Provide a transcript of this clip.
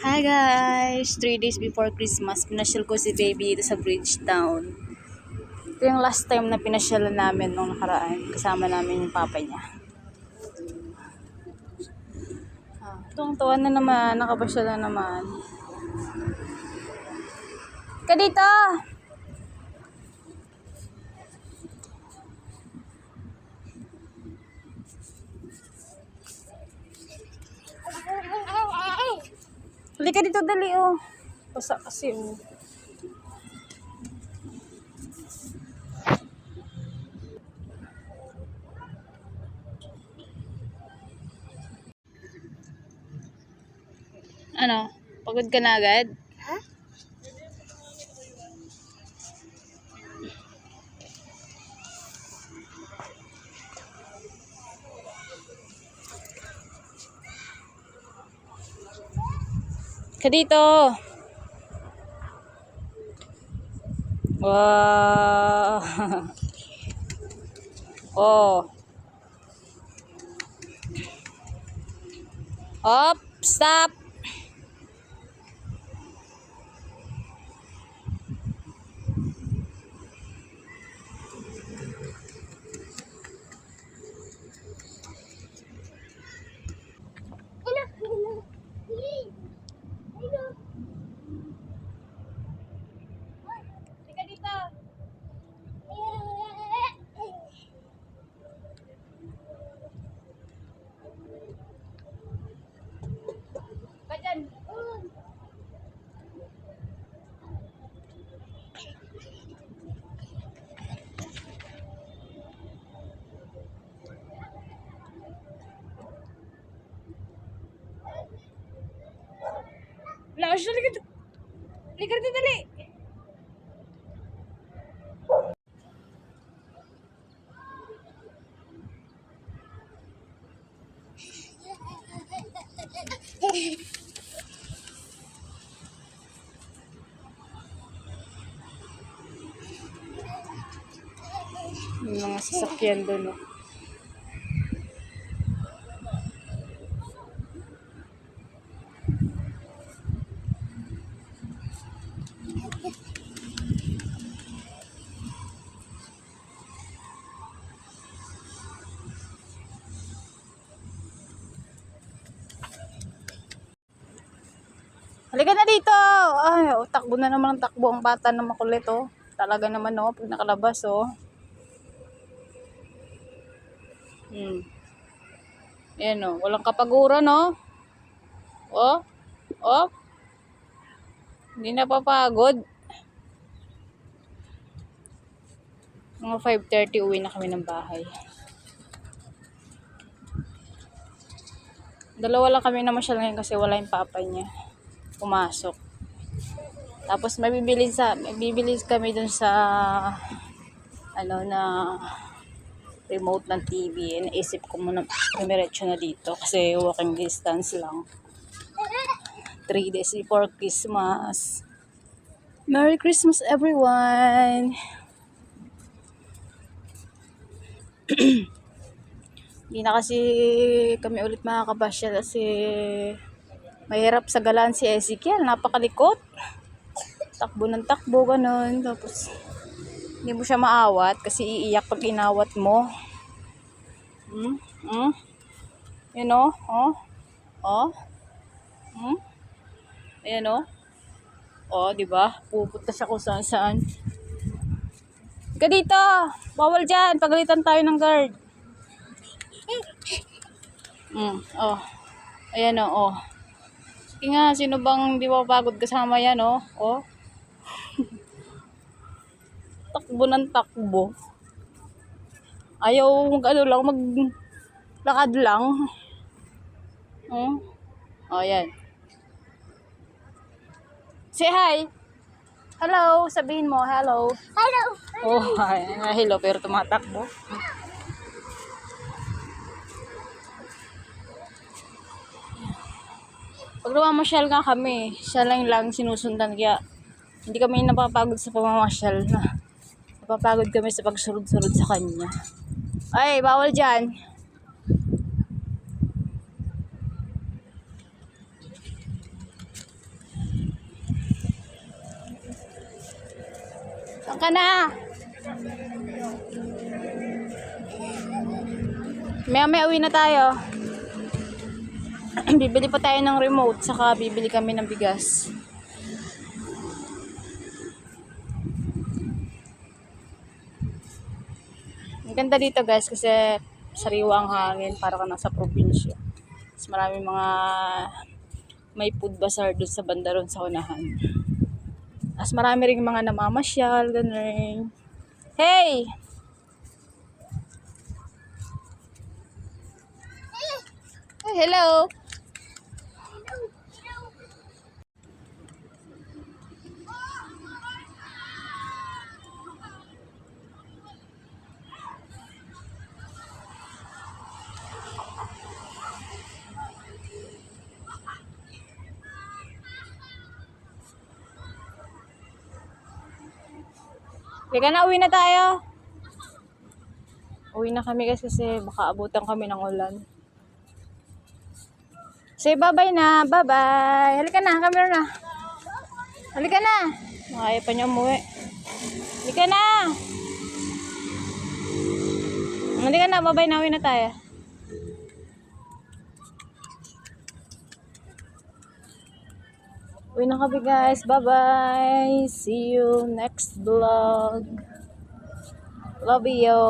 Hi guys! 3 days before Christmas, pinasyal ko si baby dito sa Bridgetown. Ito yung last time na pinasyalan namin nung nakaraan. Kasama namin yung papa niya. Ah, tuwang-tuwa na naman, nakapasyal na naman. Ka dito! Halika dito dali oh. Basa kasi oh. Ano? Pagod ka na agad? Ka dito. Wow. oh. Up, stop. Lakas na dito. Halika dito dali. Yung mga sasakyan doon, no? Halika na dito! Ay, oh, takbo na naman ang takbo ang bata na makulit, oh. Talaga naman, oh, pag nakalabas, oh. Hmm. Ayan, oh. Walang kapaguran, oh. Oh. Oh. Hindi na papagod. Mga 5.30 uwi na kami ng bahay. Dalawa lang kami na masyal ngayon kasi wala yung papa niya. Pumasok. Tapos may bibili sa may kami dun sa ano na remote ng TV. Naisip ko muna dumiretso na dito kasi walking distance lang. 3 days before Christmas. Merry Christmas everyone! Hindi na kasi kami ulit makakabasya kasi mahirap sa galaan si Ezekiel. Napakalikot. Takbo ng takbo, ganun. Tapos, hindi mo siya maawat kasi iiyak pag inawat mo. Hmm? Hmm? You know? Oh? Oh? Hmm? Ayan oh. Oh, di ba? Pupunta siya kung saan saan. Ka dito! Bawal dyan! Pagalitan tayo ng guard. Mm, oh. Ayan oh, oh. Sige nga, sino bang di mapagod kasama yan, oh? Oh. takbo ng takbo. Ayaw mag ano lang, mag lakad lang. Oh. Oh, yan. Say hi. Hello, sabihin mo, hello. Hello. Oh, hi. hello, pero tumatakbo. Pag namamasyal nga kami, siya lang lang sinusundan kaya hindi kami napapagod sa pamamasyal na. Napapagod kami sa pagsurod-surod sa kanya. Ay, bawal dyan. Saan ka na? Maya may uwi na tayo. bibili pa tayo ng remote, saka bibili kami ng bigas. Ang ganda dito guys kasi sariwa ang hangin para ka nasa probinsya. Mas maraming mga may food bazaar doon sa banda ron sa unahan. As marami ring mga namamasyal, ganun. Hey, hello! Teka na, uwi na tayo. Uwi na kami guys kasi baka abutan kami ng ulan. Say bye-bye na. Bye-bye. Halika na. Kami na. Halika na. Ayaw pa niya umuwi. Halika na. Halika na. Bye-bye na. Uwi na tayo. Uwi na kami guys. Bye-bye. See you next vlog. Love you.